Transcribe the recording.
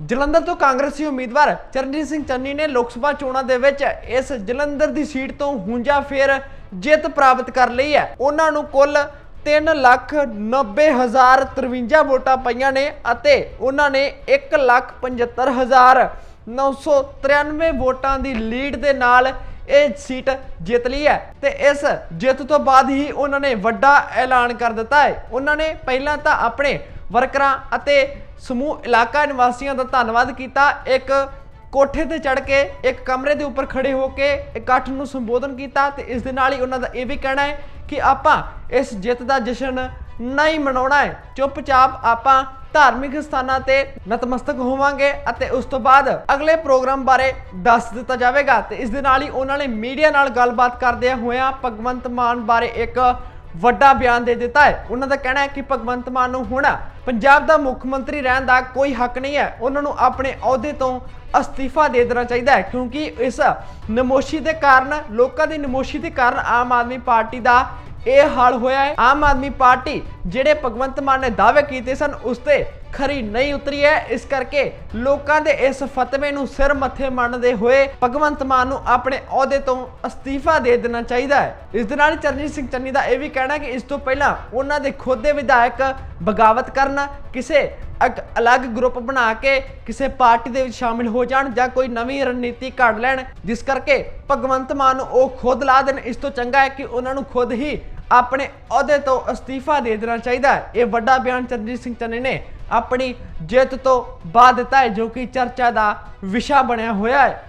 ਜਲੰਧਰ ਤੋਂ ਕਾਂਗਰਸੀ ਉਮੀਦਵਾਰ ਚਰਨਜੀਤ ਸਿੰਘ ਚੰਨੀ ਨੇ ਲੋਕ ਸਭਾ ਚੋਣਾਂ ਦੇ ਵਿੱਚ ਇਸ ਜਲੰਧਰ ਦੀ ਸੀਟ ਤੋਂ ਹੁੰਜਾ ਫੇਰ ਜਿੱਤ ਪ੍ਰਾਪਤ ਕਰ ਲਈ ਹੈ। ਉਹਨਾਂ ਨੂੰ ਕੁੱਲ 390053 ਵੋਟਾਂ ਪਈਆਂ ਨੇ ਅਤੇ ਉਹਨਾਂ ਨੇ 175993 ਵੋਟਾਂ ਦੀ ਲੀਡ ਦੇ ਨਾਲ ਇਹ ਸੀਟ ਜਿੱਤ ਲਈ ਹੈ ਤੇ ਇਸ ਜਿੱਤ ਤੋਂ ਬਾਅਦ ਹੀ ਉਹਨਾਂ ਨੇ ਵੱਡਾ ਐਲਾਨ ਕਰ ਦਿੱਤਾ ਹੈ। ਉਹਨਾਂ ਨੇ ਪਹਿਲਾਂ ਤਾਂ ਆਪਣੇ ਵਰਕਰਾਂ ਅਤੇ ਸਮੂਹ ਇਲਾਕਾ ਨਿਵਾਸੀਆਂ ਦਾ ਧੰਨਵਾਦ ਕੀਤਾ। ਇੱਕ ਕੋਠੇ ਤੇ ਚੜ ਕੇ, ਇੱਕ ਕਮਰੇ ਦੇ ਉੱਪਰ ਖੜੇ ਹੋ ਕੇ ਇਕੱਠ ਨੂੰ ਸੰਬੋਧਨ ਕੀਤਾ ਤੇ ਇਸ ਦੇ ਨਾਲ ਹੀ ਉਹਨਾਂ ਦਾ ਇਹ ਵੀ ਕਹਿਣਾ ਹੈ ਕਿ ਆਪਾਂ ਇਸ ਜਿੱਤ ਦਾ ਜਸ਼ਨ ਨਹੀਂ ਮਨਾਉਣਾ ਹੈ। ਚੁੱਪਚਾਪ ਆਪਾਂ ਧਾਰਮਿਕ ਸਥਾਨਾਂ ਤੇ ਨਤਮਸਤਕ ਹੋਵਾਂਗੇ ਅਤੇ ਉਸ ਤੋਂ ਬਾਅਦ ਅਗਲੇ ਪ੍ਰੋਗਰਾਮ ਬਾਰੇ ਦੱਸ ਦਿੱਤਾ ਜਾਵੇਗਾ ਤੇ ਇਸ ਦੇ ਨਾਲ ਹੀ ਉਹਨਾਂ ਨੇ ਮੀਡੀਆ ਨਾਲ ਗੱਲਬਾਤ ਕਰਦਿਆਂ ਹੋਇਆਂ ਭਗਵੰਤ ਮਾਨ ਬਾਰੇ ਇੱਕ ਵੱਡਾ ਬਿਆਨ ਦੇ ਦਿੱਤਾ ਹੈ। ਉਹਨਾਂ ਦਾ ਕਹਿਣਾ ਹੈ ਕਿ ਭਗਵੰਤ ਮਾਨ ਨੂੰ ਹੁਣ ਪੰਜਾਬ ਦਾ ਮੁੱਖ ਮੰਤਰੀ ਰਹਿਣ ਦਾ ਕੋਈ ਹੱਕ ਨਹੀਂ ਹੈ। ਉਹਨਾਂ ਨੂੰ ਆਪਣੇ ਅਹੁਦੇ ਤੋਂ ਅਸਤੀਫਾ ਦੇ ਦੇਣਾ ਚਾਹੀਦਾ ਹੈ, ਕਿਉਂਕਿ ਇਸ ਨਮੋਸ਼ੀ ਦੇ ਕਾਰਨ, ਲੋਕਾਂ ਦੀ ਨਮੋਸ਼ੀ ਦੇ ਕਾਰਨ ਆਮ ਆਦਮੀ ਪਾਰਟੀ ਦਾ ਇਹ ਹਾਲ ਹੋਇਆ ਹੈ। ਆਮ ਆਦਮੀ ਪਾਰਟੀ ਜਿਹੜੇ ਭਗਵੰਤ ਮਾਨ ਨੇ ਦਾਅਵੇ ਕੀਤੇ ਸਨ, ਉਸ ਤੇ ਖਰੀ ਨਹੀਂ ਉਤਰੀ ਹੈ। ਇਸ ਕਰਕੇ ਲੋਕਾਂ ਦੇ ਇਸ ਫਤਵੇ ਨੂੰ ਸਿਰ ਮੱਥੇ ਮੰਨਦੇ ਹੋਏ ਭਗਵੰਤ ਮਾਨ ਨੂੰ ਆਪਣੇ ਅਹੁਦੇ ਤੋਂ ਅਸਤੀਫਾ ਦੇ ਦੇਣਾ ਚਾਹੀਦਾ ਹੈ। ਇਸ ਦੇ ਨਾਲ ਚਰਨਜੀਤ ਸਿੰਘ ਚੰਨੀ ਦਾ ਇਹ ਵੀ ਕਹਿਣਾ ਕਿ ਇਸ ਤੋਂ ਪਹਿਲਾਂ ਉਹਨਾਂ ਦੇ ਖੁਦ ਦੇ ਵਿਧਾਇਕ ਬਗਾਵਤ ਕਰਨ, ਕਿਸੇ ਇੱਕ ਅਲੱਗ ਗਰੁੱਪ ਬਣਾ ਕੇ ਕਿਸੇ ਪਾਰਟੀ ਦੇ ਵਿੱਚ ਸ਼ਾਮਿਲ ਹੋ ਜਾਣ ਜਾਂ ਕੋਈ ਨਵੀਂ ਰਣਨੀਤੀ ਘੜ ਲੈਣ, ਜਿਸ ਕਰਕੇ ਭਗਵੰਤ ਮਾਨ ਨੂੰ ਉਹ ਖੁਦ ਲਾ ਦੇਣ। ਇਸ ਤੋਂ ਚੰਗਾ ਹੈ ਕਿ ਉਹਨਾਂ ਨੂੰ ਖੁਦ ਹੀ ਆਪਣੇ ਅਹੁਦੇ ਤੋਂ ਅਸਤੀਫਾ ਦੇ ਦੇਣਾ ਚਾਹੀਦਾ ਹੈ। ਇਹ ਵੱਡਾ ਬਿਆਨ ਚਰਨਜੀਤ ਸਿੰਘ ਚੰਨੀ ਨੇ ਆਪਣੀ ਜਿੱਤ ਤੋਂ ਬਾਅਦ ਦਿੱਤਾ ਹੈ, ਜੋ ਕਿ ਚਰਚਾ ਦਾ ਵਿਸ਼ਾ ਬਣਿਆ ਹੋਇਆ ਹੈ।